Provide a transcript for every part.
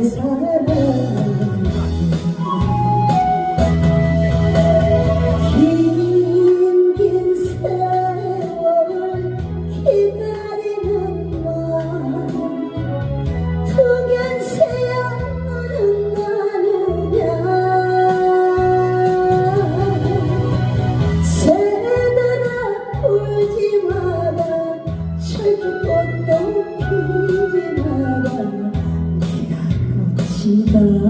Deus sabe bem เบอร์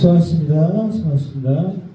수고하셨습니다. 수고하셨습니다.